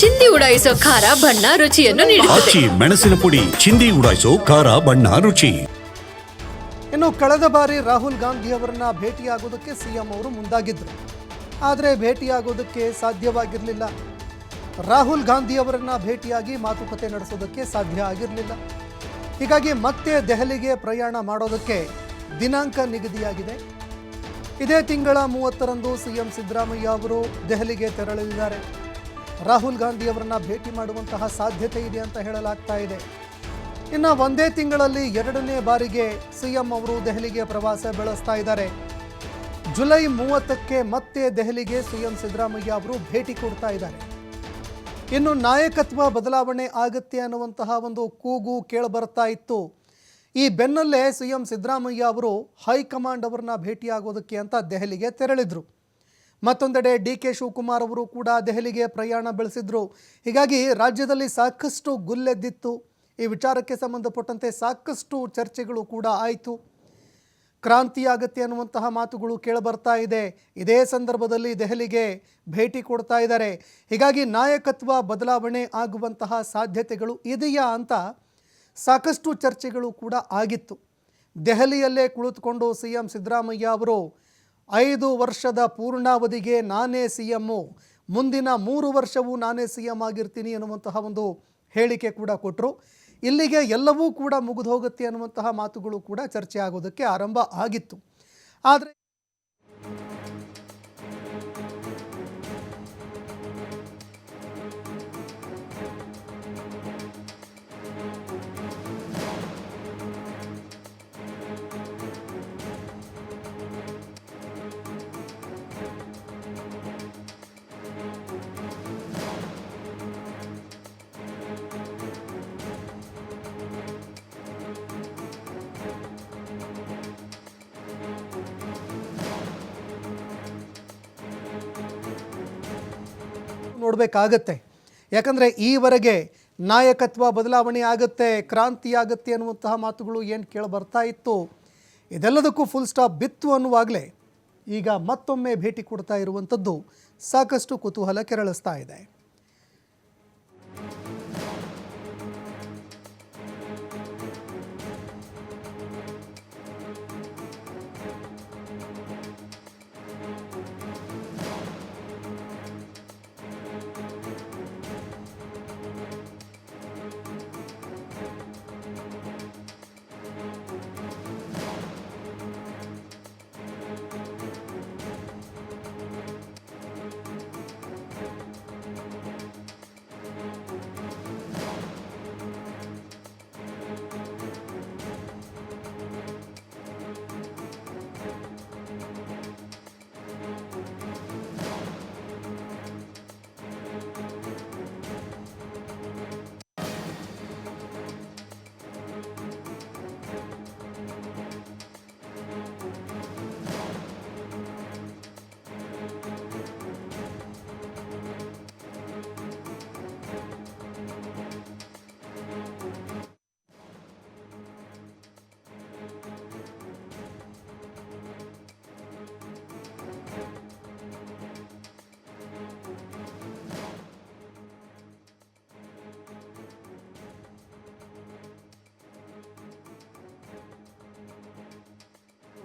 ಚಿಂದಿ ಉಡಾಯಿಸೋ ಖಾರ ಬಣ್ಣ ರುಚಿಯನ್ನು ನೀಡುತ್ತದೆ. ಆಚಿ ಮೆಣಸಿನ ಪುಡಿ ಚಿಂದಿ ಉಡಾಯಿಸೋ ಖಾರ ಬಣ್ಣ ರುಚಿ. ಇನ್ನು ಕಳೆದ ಬಾರಿ ರಾಹುಲ್ ಗಾಂಧಿ ಅವರನ್ನ ಭೇಟಿಯಾಗೋದಕ್ಕೆ ಸಿಎಂ ಅವರು ಮುಂದಾಗಿದ್ದರು ಆದರೆ ಭೇಟಿಯಾಗೋದಕ್ಕೆ ಸಾಧ್ಯವಾಗಿರಲಿಲ್ಲ. ರಾಹುಲ್ ಗಾಂಧಿ ಅವರನ್ನ ಭೇಟಿಯಾಗಿ ಮಾತುಕತೆ ನಡೆಸೋದಕ್ಕೆ ಸಾಧ್ಯ ಆಗಿರಲಿಲ್ಲ. ಹೀಗಾಗಿ ಮತ್ತೆ ದೆಹಲಿಗೆ ಪ್ರಯಾಣ ಮಾಡೋದಕ್ಕೆ ದಿನಾಂಕ ನಿಗದಿಯಾಗಿದೆ. ಇದೇ ತಿಂಗಳ ಮೂವತ್ತರಂದು ಸಿಎಂ ಸಿದ್ದರಾಮಯ್ಯ ಅವರು ದೆಹಲಿಗೆ ತೆರಳಲಿದ್ದಾರೆ. ರಾಹುಲ್ ಗಾಂಧಿ ಅವರನ್ನ ಭೇಟಿ ಮಾಡುವಂತಹ ಸಾಧ್ಯತೆ ಇದೆ ಅಂತ ಹೇಳಲಾಗ್ತಾ ಇದೆ. ಇನ್ನು ಒಂದೇ ತಿಂಗಳಲ್ಲಿ ಎರಡನೇ ಬಾರಿಗೆ ಸಿಎಂ ಅವರು ದೆಹಲಿಗೆ ಪ್ರವಾಸ ಬೆಳೆಸ್ತಾ ಇದ್ದಾರೆ. ಜುಲೈ ಮೂವತ್ತಕ್ಕೆ ಮತ್ತೆ ದೆಹಲಿಗೆ ಸಿಎಂ ಸಿದ್ದರಾಮಯ್ಯ ಅವರು ಭೇಟಿ ಕೊಡ್ತಾ ಇದ್ದಾರೆ. ಇನ್ನು ನಾಯಕತ್ವ ಬದಲಾವಣೆ ಆಗತ್ತೆ ಅನ್ನುವಂತಹ ಒಂದು ಕೂಗು ಕೇಳಬರ್ತಾ ಇತ್ತು. ಈ ಬೆನ್ನಲ್ಲೇ ಸಿಎಂ ಸಿದ್ದರಾಮಯ್ಯ ಅವರು ಹೈಕಮಾಂಡ್ ಅವರನ್ನ ಭೇಟಿಯಾಗೋದಕ್ಕೆ ಅಂತ ದೆಹಲಿಗೆ ತೆರಳಿದ್ರು. ಮತ್ತೊಂದೆಡೆ ಡಿ ಕೆ ಶಿವಕುಮಾರ್ ಅವರು ಕೂಡ ದೆಹಲಿಗೆ ಪ್ರಯಾಣ ಬೆಳೆಸಿದ್ರು. ಹೀಗಾಗಿ ರಾಜ್ಯದಲ್ಲಿ ಸಾಕಷ್ಟು ಗುಲ್ಲೆದ್ದಿತ್ತು. ಈ ವಿಚಾರಕ್ಕೆ ಸಂಬಂಧಪಟ್ಟಂತೆ ಸಾಕಷ್ಟು ಚರ್ಚೆಗಳು ಕೂಡ ಆಯಿತು. ಕ್ರಾಂತಿ ಆಗತ್ತೆ ಅನ್ನುವಂತಹ ಮಾತುಗಳು ಕೇಳಬರ್ತಾ ಇದೆ. ಇದೇ ಸಂದರ್ಭದಲ್ಲಿ ದೆಹಲಿಗೆ ಭೇಟಿ ಕೊಡ್ತಾ ಇದ್ದಾರೆ. ಹೀಗಾಗಿ ನಾಯಕತ್ವ ಬದಲಾವಣೆ ಆಗುವಂತಹ ಸಾಧ್ಯತೆಗಳು ಇದೆಯಾ ಅಂತ ಸಾಕಷ್ಟು ಚರ್ಚೆಗಳು ಕೂಡ ಆಗಿತ್ತು. ದೆಹಲಿಯಲ್ಲೇ ಕುಳಿತುಕೊಂಡು ಸಿ ಎಂ ಸಿದ್ದರಾಮಯ್ಯ ಅವರು ಐದು ವರ್ಷದ ಪೂರ್ಣಾವಧಿಗೆ ನಾನೇ ಸಿ ಎಮ್ಮು ಮುಂದಿನ ಮೂರು ವರ್ಷವೂ ನಾನೇ ಸಿ ಎಂ ಆಗಿರ್ತೀನಿ ಅನ್ನುವಂತಹ ಒಂದು ಹೇಳಿಕೆ ಕೂಡ ಕೊಟ್ಟರು ಇಲ್ಲಿಗೆ ಎಲ್ಲವೂ ಕೂಡ ಮುಗಿದು ಹೋಗುತ್ತೆ ಅನ್ನುವಂತಹ ಮಾತುಗಳು ಕೂಡ ಚರ್ಚೆ ಆಗೋದಕ್ಕೆ ಆರಂಭ ಆಗಿತ್ತು. ಆದರೆ ನೋಡಬೇಕಾಗತ್ತೆ. ಯಾಕಂದರೆ ಈವರೆಗೆ ನಾಯಕತ್ವ ಬದಲಾವಣೆ ಆಗುತ್ತೆ, ಕ್ರಾಂತಿ ಆಗುತ್ತೆ ಅನ್ನುವಂತಹ ಮಾತುಗಳು ಏನು ಕೇಳಿ ಬರ್ತಾ ಇತ್ತು. ಇದೆಲ್ಲದಕ್ಕೂ ಫುಲ್ ಸ್ಟಾಪ್ ಬಿತ್ತು ಅನ್ನುವಾಗಲೇ ಈಗ ಮತ್ತೊಮ್ಮೆ ಭೇಟಿ ಕೊಡ್ತಾ ಇರುವಂಥದ್ದು ಸಾಕಷ್ಟು ಕುತೂಹಲ ಕೆರಳಿಸ್ತಾ ಇದೆ.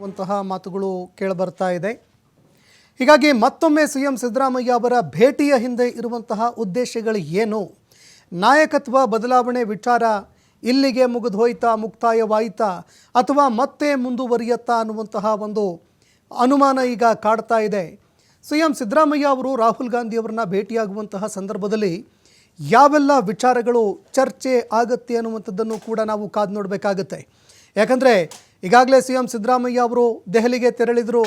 ವಂತಹ ಮಾತುಗಳು ಕೇಳಬರ್ತಾ ಇದೆ. ಹೀಗಾಗಿ ಮತ್ತೊಮ್ಮೆ ಸಿ ಎಂ ಸಿದ್ದರಾಮಯ್ಯ ಅವರ ಭೇಟಿಯ ಹಿಂದೆ ಇರುವಂತಹ ಉದ್ದೇಶಗಳು ಏನು? ನಾಯಕತ್ವ ಬದಲಾವಣೆ ವಿಚಾರ ಇಲ್ಲಿಗೆ ಮುಗಿದು ಹೋಯ್ತಾ, ಮುಕ್ತಾಯವಾಯಿತಾ, ಅಥವಾ ಮತ್ತೆ ಮುಂದುವರಿಯತ್ತಾ ಅನ್ನುವಂತಹ ಒಂದು ಅನುಮಾನ ಈಗ ಕಾಡ್ತಾ ಇದೆ. ಸಿ ಎಂ ಸಿದ್ದರಾಮಯ್ಯ ಅವರು ರಾಹುಲ್ ಗಾಂಧಿ ಅವರನ್ನ ಭೇಟಿಯಾಗುವಂತಹ ಸಂದರ್ಭದಲ್ಲಿ ಯಾವೆಲ್ಲ ವಿಚಾರಗಳು ಚರ್ಚೆ ಆಗತ್ತೆ ಅನ್ನುವಂಥದ್ದನ್ನು ಕೂಡ ನಾವು ಕಾದು ನೋಡಬೇಕಾಗತ್ತೆ. ಯಾಕಂದರೆ ಈಗಾಗಲೇ ಸಿ ಎಂ ಸಿದ್ದರಾಮಯ್ಯ ಅವರು ದೆಹಲಿಗೆ ತೆರಳಿದರು.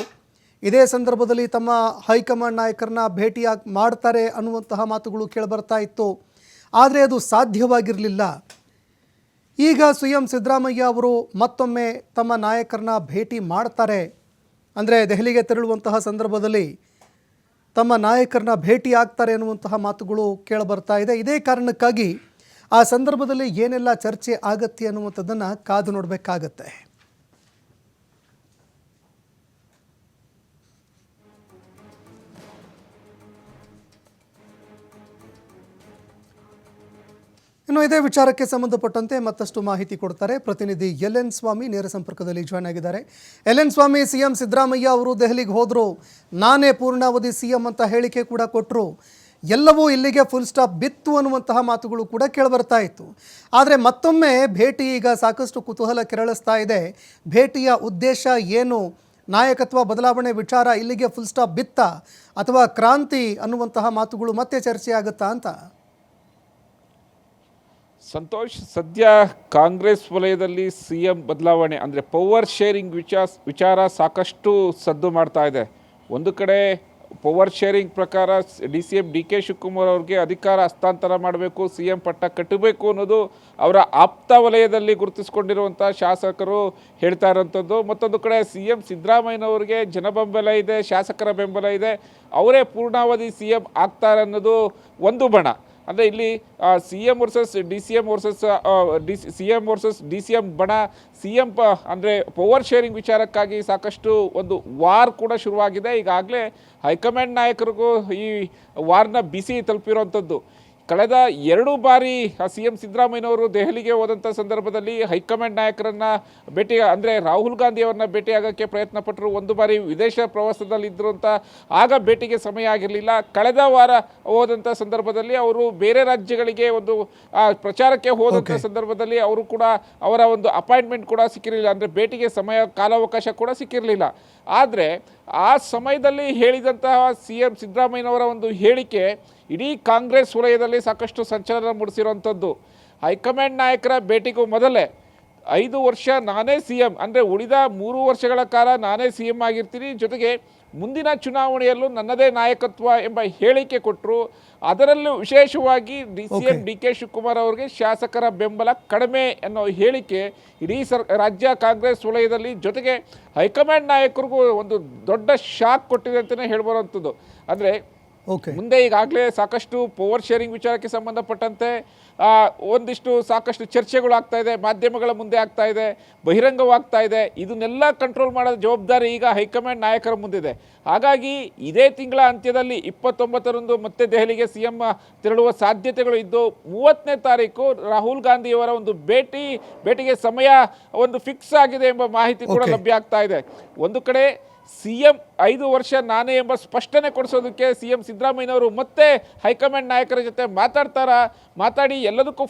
ಇದೇ ಸಂದರ್ಭದಲ್ಲಿ ತಮ್ಮ ಹೈಕಮಾಂಡ್ ನಾಯಕರನ್ನ ಭೇಟಿಯಾಗಿ ಮಾಡ್ತಾರೆ ಅನ್ನುವಂತಹ ಮಾತುಗಳು ಕೇಳಿಬರ್ತಾ ಇತ್ತು. ಆದರೆ ಅದು ಸಾಧ್ಯವಾಗಿರಲಿಲ್ಲ. ಈಗ ಸಿ ಎಂ ಸಿದ್ದರಾಮಯ್ಯ ಅವರು ಮತ್ತೊಮ್ಮೆ ತಮ್ಮ ನಾಯಕರನ್ನ ಭೇಟಿ ಮಾಡ್ತಾರೆ. ಅಂದರೆ ದೆಹಲಿಗೆ ತೆರಳುವಂತಹ ಸಂದರ್ಭದಲ್ಲಿ ತಮ್ಮ ನಾಯಕರನ್ನ ಭೇಟಿ ಆಗ್ತಾರೆ ಅನ್ನುವಂತಹ ಮಾತುಗಳು ಕೇಳಬರ್ತಾ ಇದೆ. ಇದೇ ಕಾರಣಕ್ಕಾಗಿ ಆ ಸಂದರ್ಭದಲ್ಲಿ ಏನೆಲ್ಲ ಚರ್ಚೆ ಆಗತ್ತೆ ಅನ್ನುವಂಥದ್ದನ್ನು ಕಾದು ನೋಡಬೇಕಾಗತ್ತೆ. ಇನ್ನು ಇದೇ ವಿಚಾರಕ್ಕೆ ಸಂಬಂಧಪಟ್ಟಂತೆ ಮತ್ತಷ್ಟು ಮಾಹಿತಿ ಕೊಡ್ತಾರೆ. ಪ್ರತಿನಿಧಿ ಎಲ್ ಎನ್ ಸ್ವಾಮಿ ನೇರ ಸಂಪರ್ಕದಲ್ಲಿ ಜಾಯ್ನ್ ಆಗಿದ್ದಾರೆ. L N Swamy, CM Siddaramaiah ಅವರು ದೆಹಲಿಗೆ ಹೋದರು. ನಾನೇ ಪೂರ್ಣಾವಧಿ ಸಿಎಂ ಅಂತ ಹೇಳಿಕೆ ಕೂಡ ಕೊಟ್ಟರು ಎಲ್ಲವೂ ಇಲ್ಲಿಗೆ ಫುಲ್ ಸ್ಟಾಪ್ ಬಿತ್ತು ಅನ್ನುವಂತಹ ಮಾತುಗಳು ಕೂಡ ಕೇಳಿಬರ್ತಾ ಇತ್ತು. ಆದರೆ ಮತ್ತೊಮ್ಮೆ ಭೇಟಿ ಈಗ ಸಾಕಷ್ಟು ಕುತೂಹಲ ಕೆರಳಿಸ್ತಾ ಇದೆ. ಭೇಟಿಯ ಉದ್ದೇಶ ಏನು? ನಾಯಕತ್ವ ಬದಲಾವಣೆ ವಿಚಾರ ಇಲ್ಲಿಗೆ ಫುಲ್ ಸ್ಟಾಪ್ ಬಿತ್ತ? ಅಥವಾ ಕ್ರಾಂತಿ ಅನ್ನುವಂತಹ ಮಾತುಗಳು ಮತ್ತೆ ಚರ್ಚೆ ಆಗುತ್ತಾ ಅಂತ? ಸಂತೋಷ್, ಸದ್ಯ ಕಾಂಗ್ರೆಸ್ ವಲಯದಲ್ಲಿ ಸಿ ಎಂ ಬದಲಾವಣೆ, ಅಂದರೆ ಪವರ್ ಶೇರಿಂಗ್ ವಿಚಾರ ವಿಚಾರ ಸಾಕಷ್ಟು ಸದ್ದು ಮಾಡ್ತಾ ಇದೆ. ಒಂದು ಕಡೆ ಪವರ್ ಶೇರಿಂಗ್ ಪ್ರಕಾರ D C M D K Shivakumar ಅವ್ರಿಗೆ ಅಧಿಕಾರ ಹಸ್ತಾಂತರ ಮಾಡಬೇಕು ಸಿ ಎಂ ಪಟ್ಟ ಕಟ್ಟಬೇಕು ಅನ್ನೋದು ಅವರ ಆಪ್ತ ವಲಯದಲ್ಲಿ ಗುರುತಿಸ್ಕೊಂಡಿರುವಂಥ ಶಾಸಕರು ಹೇಳ್ತಾ ಇರೋಂಥದ್ದು ಮತ್ತೊಂದು ಕಡೆ ಸಿ ಎಂ ಸಿದ್ದರಾಮಯ್ಯನವ್ರಿಗೆ ಜನಬೆಂಬಲ ಇದೆ, ಶಾಸಕರ ಬೆಂಬಲ ಇದೆ. ಅವರೇ ಪೂರ್ಣಾವಧಿ ಸಿ ಎಂ ಆಗ್ತಾರೆ ಅನ್ನೋದು ಒಂದು ಬಣ. ಅಂದರೆ ಇಲ್ಲಿ C M versus D C M versus D C M versus D C M ಬಣ ಸಿ ಎಂ ಪ ಅಂದರೆ ಪವರ್ ಶೇರಿಂಗ್ ವಿಚಾರಕ್ಕಾಗಿ ಸಾಕಷ್ಟು ಒಂದು ವಾರ್ ಕೂಡ ಶುರುವಾಗಿದೆ. ಈಗಾಗಲೇ ಹೈಕಮಾಂಡ್ ನಾಯಕರಿಗೂ ಈ ವಾರ್ನ ಬಿಸಿ ತಲುಪಿರುವಂಥದ್ದು. ಕಳೆದ ಎರಡು ಬಾರಿ ಸಿ ಎಂ ಸಿದ್ದರಾಮಯ್ಯನವರು ದೆಹಲಿಗೆ ಹೋದಂಥ ಸಂದರ್ಭದಲ್ಲಿ ಹೈಕಮಾಂಡ್ ನಾಯಕರನ್ನು ಭೇಟಿ ಅಂದರೆ ರಾಹುಲ್ ಗಾಂಧಿ ಅವರನ್ನ ಭೇಟಿಯಾಗೋಕ್ಕೆ ಪ್ರಯತ್ನ ಪಟ್ಟರು ಒಂದು ಬಾರಿ ವಿದೇಶ ಪ್ರವಾಸದಲ್ಲಿದ್ದರು ಅಂತ ಆಗ ಭೇಟಿಗೆ ಸಮಯ ಆಗಿರಲಿಲ್ಲ. ಕಳೆದ ವಾರ ಹೋದಂಥ ಸಂದರ್ಭದಲ್ಲಿ ಅವರು ಬೇರೆ ರಾಜ್ಯಗಳಿಗೆ ಒಂದು ಪ್ರಚಾರಕ್ಕೆ ಹೋದಂಥ ಸಂದರ್ಭದಲ್ಲಿ ಅವರು ಕೂಡ ಅವರ ಒಂದು ಅಪಾಯಿಂಟ್ಮೆಂಟ್ ಕೂಡ ಸಿಕ್ಕಿರಲಿಲ್ಲ. ಅಂದರೆ ಭೇಟಿಗೆ ಸಮಯ ಕಾಲಾವಕಾಶ ಕೂಡ ಸಿಕ್ಕಿರಲಿಲ್ಲ. ಆದರೆ ಆ ಸಮಯದಲ್ಲಿ ಹೇಳಿದಂತಹ ಸಿ ಎಂ ಸಿದ್ದರಾಮಯ್ಯನವರ ಒಂದು ಹೇಳಿಕೆ ಇಡೀ ಕಾಂಗ್ರೆಸ್ ವಲಯದಲ್ಲಿ ಸಾಕಷ್ಟು ಸಂಚಲನ ಮೂಡಿಸಿರುವಂಥದ್ದು. ಹೈಕಮಾಂಡ್ ನಾಯಕರ ಭೇಟಿಗೂ ಮೊದಲೇ ಐದು ವರ್ಷ ನಾನೇ ಸಿ ಎಂ ಅಂದರೆ ಉಳಿದ ಮೂರು ವರ್ಷಗಳ ಕಾಲ ನಾನೇ ಸಿ ಎಂ ಆಗಿರ್ತೀನಿ ಜೊತೆಗೆ ಮುಂದಿನ ಚುನಾವಣೆಯಲ್ಲೂ ನನ್ನದೇ ನಾಯಕತ್ವ ಎಂಬ ಹೇಳಿಕೆ ಕೊಟ್ಟರು ಅದರಲ್ಲೂ ವಿಶೇಷವಾಗಿ D C M D K Shivakumar ಅವರಿಗೆ ಶಾಸಕರ ಬೆಂಬಲ ಕಡಿಮೆ ಅನ್ನೋ ಹೇಳಿಕೆ ಇಡೀ ಸರ್ ರಾಜ್ಯ ಕಾಂಗ್ರೆಸ್ ವಲಯದಲ್ಲಿ. ಜೊತೆಗೆ ಹೈಕಮಾಂಡ್ ನಾಯಕರಿಗೂ ಒಂದು ದೊಡ್ಡ ಶಾಕ್ ಕೊಟ್ಟಿದೆ ಅಂತಲೇ ಹೇಳ್ಬರೋವಂಥದ್ದು. ಅಂದರೆ ಮುಂದೆ ಈಗಾಗಲೇ ಸಾಕಷ್ಟು ಪವರ್ ಶೇರಿಂಗ್ ವಿಚಾರಕ್ಕೆ ಸಂಬಂಧಪಟ್ಟಂತೆ ಒಂದಿಷ್ಟು ಸಾಕಷ್ಟು ಚರ್ಚೆಗಳು ಆಗ್ತಾ ಇದೆ ಮಾಧ್ಯಮಗಳ ಮುಂದೆ ಆಗ್ತಾ ಇದೆ ಬಹಿರಂಗವಾಗ್ತಾ ಇದೆ. ಇದನ್ನೆಲ್ಲ ಕಂಟ್ರೋಲ್ ಮಾಡೋ ಜವಾಬ್ದಾರಿ ಈಗ ಹೈಕಮಾಂಡ್ ನಾಯಕರ ಮುಂದಿದೆ. ಹಾಗಾಗಿ ಇದೇ ತಿಂಗಳ ಅಂತ್ಯದಲ್ಲಿ ಇಪ್ಪತ್ತೊಂಬತ್ತರಂದು ಮತ್ತೆ ದೆಹಲಿಗೆ ಸಿ ಎಂ ತೆರಳುವ ಸಾಧ್ಯತೆಗಳು ಇದ್ದು ಮೂವತ್ತನೇ ತಾರೀಕು ರಾಹುಲ್ ಗಾಂಧಿಯವರ ಒಂದು ಭೇಟಿ ಭೇಟಿಗೆ ಸಮಯ ಒಂದು ಫಿಕ್ಸ್ ಆಗಿದೆ ಎಂಬ ಮಾಹಿತಿ ಕೂಡ ಲಭ್ಯ ಆಗ್ತಾ ಇದೆ. ಒಂದು ಕಡೆ ಸಿ ಎಂ ಐದು ವರ್ಷ ನಾನೇ ಎಂಬ ಸ್ಪಷ್ಟನೆ ಕೊಡಿಸೋದಕ್ಕೆ ಸಿ ಎಂ ಸಿದ್ದರಾಮಯ್ಯನವರು ಮತ್ತೆ ಹೈಕಮಾಂಡ್ ನಾಯಕರ ಜೊತೆ ಮಾತಾಡ್ತಾರ? ಮಾತಾಡಿ ಎಲ್ಲದಕ್ಕೂ